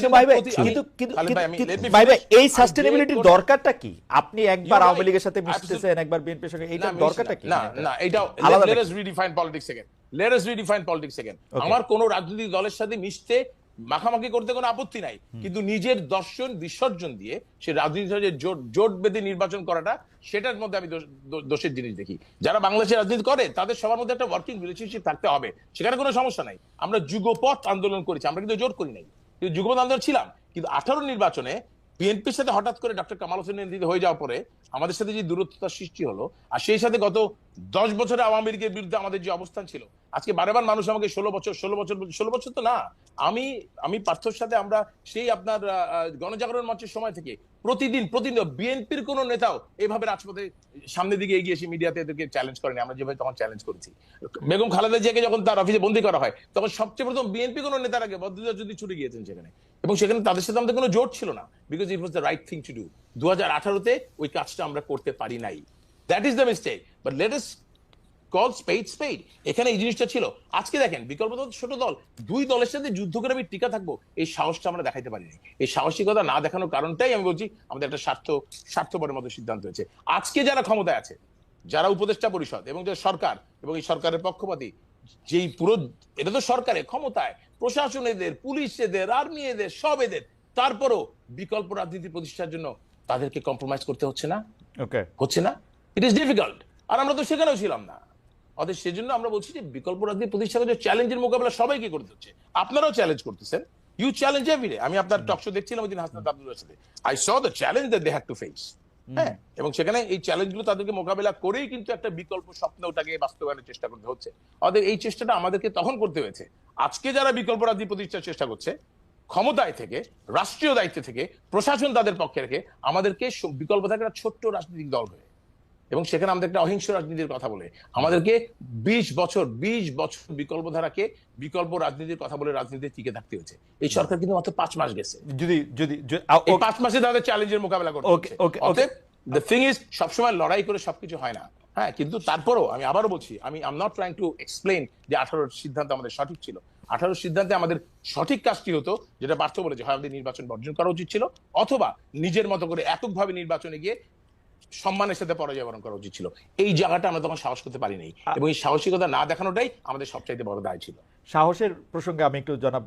কিন্তু ভাই ভাই কিন্তু কিন্তু ভাই, ভাই এই দরকারটা কি? আপনি একবার আওয়ামী লীগের সাথে মিশতেছেন একবার বিএনপির সঙ্গে এইটা দরকারটা কি? না না redefine politics again. Let us redefine politics again. Okay. আমার কোন রাজনৈতিক দলের সাথে মিশতে মাখামাখি করতে কোনো আপত্তি নাই। কিন্তু নিজের দর্শন বিসর্জন দিয়ে সে রাজনীতি জোট জোট বেঁধে নির্বাচন করাটা সেটার মধ্যে আমি দোষ- দোষের জিনিস দেখি। যারা বাংলাদেশে রাজনীতি করে তাদের সবার মধ্যে একটা ওয়ার্কিং রিলেশনশিপ থাকতে হবে। সেখানে কোনো সমস্যা নাই। আমরা যুগপথ আন্দোলন করেছি আমরা কিন্তু জোট করি নাই। যুগপথ আন্দোলন ছিলাম। কিন্তু আঠারো নির্বাচনে বিএনপির সাথে হঠাৎ করে ডক্টর কামাল হোসেন নেতৃত্ব হয়ে যাওয়ার পরে আমাদের সাথে যে দূরত্বতা সৃষ্টি হলো, আর সেই সাথে গত দশ বছরে আওয়ামী লীগের বিরুদ্ধে আমাদের যে অবস্থান ছিল আজকে বারবার মানুষ আমাকে ষোলো বছর ষোলো বছর ষোলো বছর তো না, আমি আমি পার্থর সাথে আমরা সেই আপনার গণজাগরণ মঞ্চের সময় থেকে প্রতিদিন প্রতিদিন বিএনপির কোন নেতাও এইভাবে রাজপথে সামনের দিকে এগিয়ে এসে মিডিয়াতে এদেরকে চ্যালেঞ্জ করেনি। আমরা যেভাবে তখন চ্যালেঞ্জ করেছি। বেগম খালেদা জিয়াকে যখন তার অফিসে বন্দি করা হয়, তখন সবচেয়ে প্রথম বিএনপি কোন নেতার আগে বদরুদ্দোজা যদি ছুটে গিয়েছেন সেখানে। এবং সেখানে তাদের সাথে আমাদের কোনো জোট ছিল না because it was the right thing to do দু হাজার আঠারোতে ওই কাজটা আমরা করতে পারি নাই। That is the mistake but let us call spade spade এখানে এই জিনিসটা ছিল। আজকে দেখেন বিকল্প দল ছোট দল দুই দলের সাথে যুদ্ধ করে আমি টিকা থাকব এই সাহসটা আমরা দেখাইতে পারিনি। এই সাহসিকতা না দেখানোর কারণটাই আমি বলছি আমাদের একটা স্বার্থ স্বার্থপরের মতো সিদ্ধান্ত হয়েছে। আজকে যারা ক্ষমতায় আছে যারা উপদেষ্টা পরিষদ এবং যে সরকার এবং এই সরকারের পক্ষপাতী যেই পুরো এটা তো সরকারের ক্ষমতায় প্রশাসন এদের পুলিশ এদের আর্মি এদের সব এদের তারপরও বিকল্প রাজনীতি প্রতিষ্ঠার জন্য তাদেরকে কম্প্রোমাইজ করতে হচ্ছে না? ওকে হচ্ছে না? ইট ইজ ডিফিকাল্ট আর আমরা তো সেখানেও ছিলাম না। অতএব সেজন্য আমরা বলছি যে বিকল্প রাজনীতি প্রতিষ্ঠা করে চ্যালেঞ্জের মোকাবেলা সবাইকে করতে হচ্ছে। আপনারাও চ্যালেঞ্জ করতেছেন। ইউ চ্যালেঞ্জ এভরিডে আমি আপনার টক শো দেখছিলাম ওই দিন হাসনাত আব্দুল্লাহর সাথে। I saw the challenge that they had to face হ্যাঁ? এবং সেখানে এই চ্যালেঞ্জগুলো তাদেরকে মোকাবেলা করেই কিন্তু একটা বিকল্প স্বপ্ন ওটাকে বাস্তবায়নের চেষ্টা করতে হচ্ছে। আমাদের এই চেষ্টাটা আমাদেরকে তখন করতে হয়েছে। আজকে যারা বিকল্প রাজনীতি প্রতিষ্ঠার চেষ্টা করছে ক্ষমতায় থেকে রাষ্ট্রীয় দায়িত্ব থেকে প্রশাসন তাদের পক্ষে রেখে আমাদেরকে বিকল্প থাকে একটা ছোট্ট রাজনৈতিক দল হয়ে এবং সেখানে আমাদের একটা অহিংস রাজনীতির কথা বলে। আমাদেরকে বিশ বছর বিশ বছর বিকল্প ধারাকে বিকল্প রাজনীতির কথা বলে রাজনীতি টিকে থাকতে হয়েছে। এই সরকার কিন্তু মাত্র পাঁচ মাস গেছে। যদি যদি পাঁচ মাসে তাদের চ্যালেঞ্জের মোকাবেলা করতে. দ্য থিং ইজ সবসময় লড়াই করে সবকিছু হয় না। হ্যাঁ কিন্তু তারপরও আমি আবারও বলছি আমি am not trying to explain যে আঠারোর সিদ্ধান্ত আমাদের সঠিক ছিল। আঠারোর সিদ্ধান্তে আমাদের সঠিক কাজটি হতো যেটা পার্থ বলেছে হয় আমাদের নির্বাচন বর্জন করা উচিত ছিল অথবা নিজের মতো করে এককভাবে নির্বাচনে গিয়ে সম্মানের সাথে পরাজয় বরণ করা উচিত ছিল। এই জায়গাটা আমরা তখন সাহস করতে পারিনি। এবং এই সাহসিকতা না দেখানোটাই আমাদের সবচাইতে বড় দায় ছিল। সাহসের প্রসঙ্গে আমি একটু জনাব